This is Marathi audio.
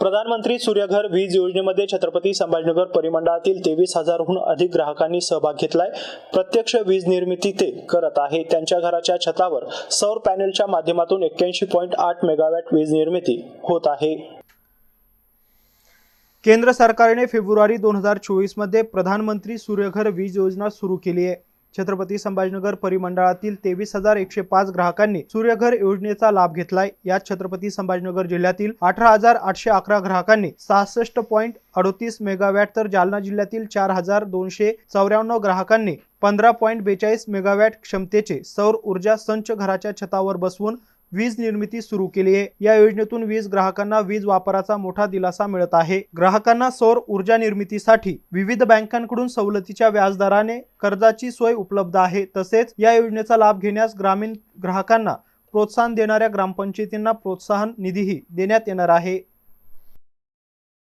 प्रधानमंत्री सूर्यघर वीज योजनेमध्ये छत्रपती संभाजीनगर परिमंडळातील तेवीस हजारहून अधिक ग्राहकांनी सहभाग घेतलाय. प्रत्यक्ष वीज निर्मिती ते करत आहे. त्यांच्या घराच्या छतावर सौर पॅनेलच्या माध्यमातून एक्क्याऐंशी पॉईंट आठ मेगावॅट वीज निर्मिती होत आहे. केंद्र सरकारने फेब्रुवारी दोन हजार चोवीसमध्ये प्रधानमंत्री सूर्यघर वीज योजना सुरू केली आहे. छत्रपती संभाजीनगर परिमंडळातील तेवीस हजार एकशे पाच ग्राहकांनी सूर्यघर योजनेचा लाभ घेतलाय. यात छत्रपती संभाजीनगर जिल्ह्यातील अठरा हजार आठशे अकरा ग्राहकांनी सहासष्ट पॉईंट अडोतीस मेगावॅट तर जालना जिल्ह्यातील चार हजार दोनशे चौऱ्याण्णव ग्राहकांनी पंधरा पॉईंट बेचाळीस मेगावॅट क्षमतेचे सौर ऊर्जा संच घराच्या छतावर बसवून वीज निर्मिती सुरू केली आहे. या योजनेतून वीज ग्राहकांना वीज वापराचा मोठा दिलासा मिळत आहे. ग्राहकांना सौर ऊर्जा निर्मितीसाठी विविध बँकांकडून सवलतीच्या व्याजदराने कर्जाची सोय उपलब्ध आहे. तसेच या योजनेचा लाभ घेण्यास ग्रामीण ग्राहकांना प्रोत्साहन देणाऱ्या ग्रामपंचायतींना प्रोत्साहन निधीही देण्यात येणार आहे.